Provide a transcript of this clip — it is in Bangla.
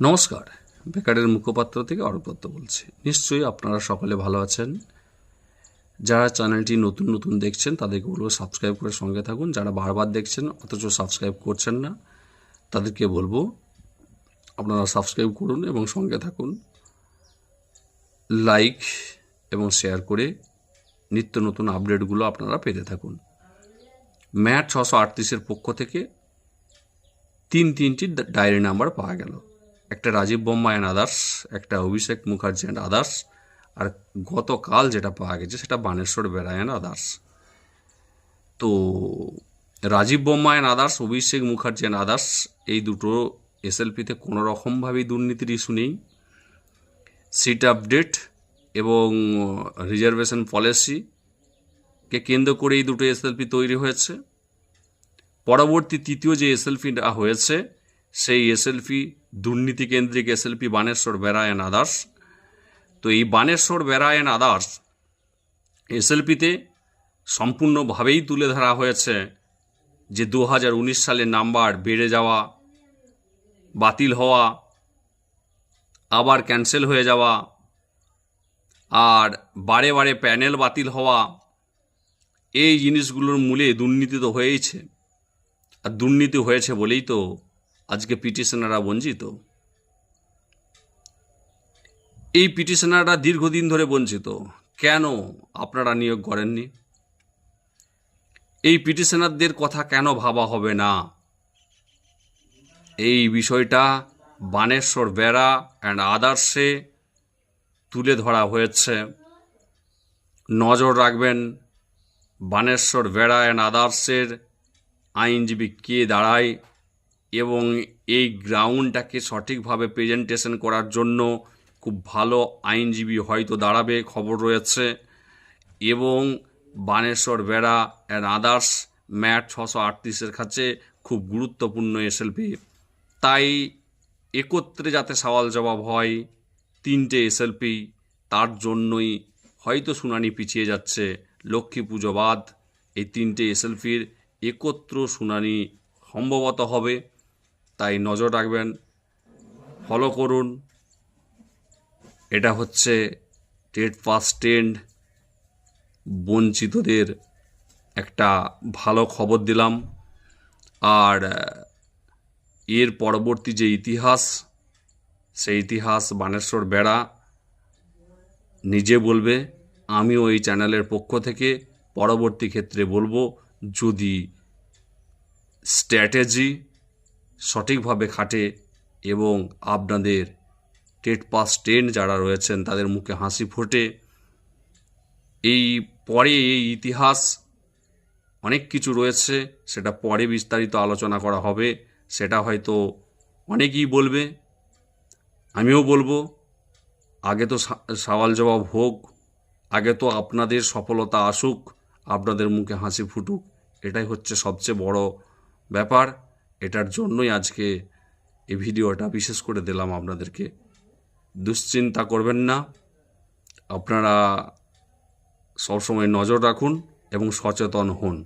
নমস্কার। বেকারের মুখপাত্র থেকে অরূপ বলছি। নিশ্চয়ই আপনারা সকলে ভালো আছেন। যারা চ্যানেলটি নতুন নতুন দেখছেন, তাদেরকে বলব সাবস্ক্রাইব করে সঙ্গে থাকুন। যারা বারবার দেখছেন, অথচ সাবস্ক্রাইব করছেন না, তাদেরকে বলব আপনারা সাবস্ক্রাইব করুন এবং সঙ্গে থাকুন। লাইক এবং শেয়ার করে নিত্য নতুন আপডেটগুলো আপনারা পেতে থাকুন। ম্যাট ছশো আটত্রিশের পক্ষ থেকে তিন তিনটি ডায়েরি নাম্বার পাওয়া গেল। একটা রাজীব বোম্মা অ্যান্ড আদার্স একটা অভিষেক মুখার্জি অ্যান্ড আদার্স আর গতকাল যেটা পাওয়া গেছে সেটা বানেশ্বর বেড়ায় অ্যান্ড আদার্স তো Rajiv Bomma and others Abhishek Mukherjee and others এই দুটো এসএলপিতে কোনো রকমভাবেই দুর্নীতির ইস্যু নেই। সিট আপডেট এবং রিজার্ভেশন পলিসিকে কেন্দ্র করে এই দুটো এসএলপি তৈরি হয়েছে। পরবর্তী তৃতীয় যে এসএলপিটা হয়েছে, সেই এসএলপি দুর্নীতি কেন্দ্রিক এসএলপি বানেশ্বর বেড়া অ্যান্ড আদার্স তো এই বানেশ্বর বেড়া অ্যান্ড আদার্স এসএলপিতে সম্পূর্ণভাবেই তুলে ধরা হয়েছে যে দু সালের নাম্বার বেড়ে যাওয়া, বাতিল হওয়া, আবার ক্যান্সেল হয়ে যাওয়া, আর বারে বারে প্যানেল বাতিল হওয়া, এই জিনিসগুলোর মূলে দুর্নীতি তো হয়েইছে। আর দুর্নীতি হয়েছে বলেই তো আজকে পিটিশনাররা বঞ্চিত? এই পিটিশনাররা দীর্ঘদিন ধরে বঞ্চিত। কেন আপনারা নিয়োগ করেননি? এই পিটিশনারদের কথা কেন ভাবা হবে না? এই বিষয়টা বানেশ্বর বেড়া অ্যান্ড আদার্সে তুলে ধরা হয়েছে। নজর রাখবেন বানেশ্বর বেড়া অ্যান্ড আদার্সের আইনজীবী কে দাঁড়ায় এবং এই গ্রাউন্ডটাকে সঠিকভাবে প্রেজেন্টেশন করার জন্য খুব ভালো আইনজীবী হয়তো দাঁড়াবে, খবর রয়েছে। এবং বানেশ্বর বেড়া অ্যান্ড আদার্স ম্যাট ছশো আটত্রিশের কাছে খুব গুরুত্বপূর্ণ এসএলপি। তাই একত্রে যাতে সওয়াল জবাব হয়, তিনটে এসএলপি, তার জন্যই হয়তো শুনানি পিছিয়ে যাচ্ছে। লক্ষ্মী পুজো বাদ, এই তিনটে এসএলপির একত্র শুনানি সম্ভবত হবে। তাই নজর রাখবেন ফলো করুন। এটা হচ্ছে টেট পাস টেন্ড বঞ্চিতদের একটা ভালো খবর দিলাম। আর, এর পরবর্তী যে ইতিহাস, সেই ইতিহাস বানেশ্বর বেড়া নিজে বলবে, আমিও এই চ্যানেলের পক্ষ থেকে পরবর্তী ক্ষেত্রে বলব, যদি স্ট্র্যাটেজি সঠিকভাবে খাটে এবং আপনাদের টেট পাস টেন যারা রয়েছেন, তাদের মুখে হাসি ফোটে। এই পরে এই ইতিহাস অনেক কিছু রয়েছে, সেটা পরে বিস্তারিত আলোচনা করা হবে, সেটা হয়তো অনেকেই বলবে, আমিও বলব। আগে তো সওয়াল জবাব হোক, আগে তো আপনাদের সফলতা আসুক, আপনাদের মুখে হাসি ফুটুক, এটাই হচ্ছে সবচেয়ে বড় ব্যাপার। এটার জন্যই আজকে এই ভিডিওটা বিশেষ করে দিলাম আপনাদেরকে। দুশ্চিন্তা করবেন না। আপনারা সবসময় নজর রাখুন এবং সচেতন হন।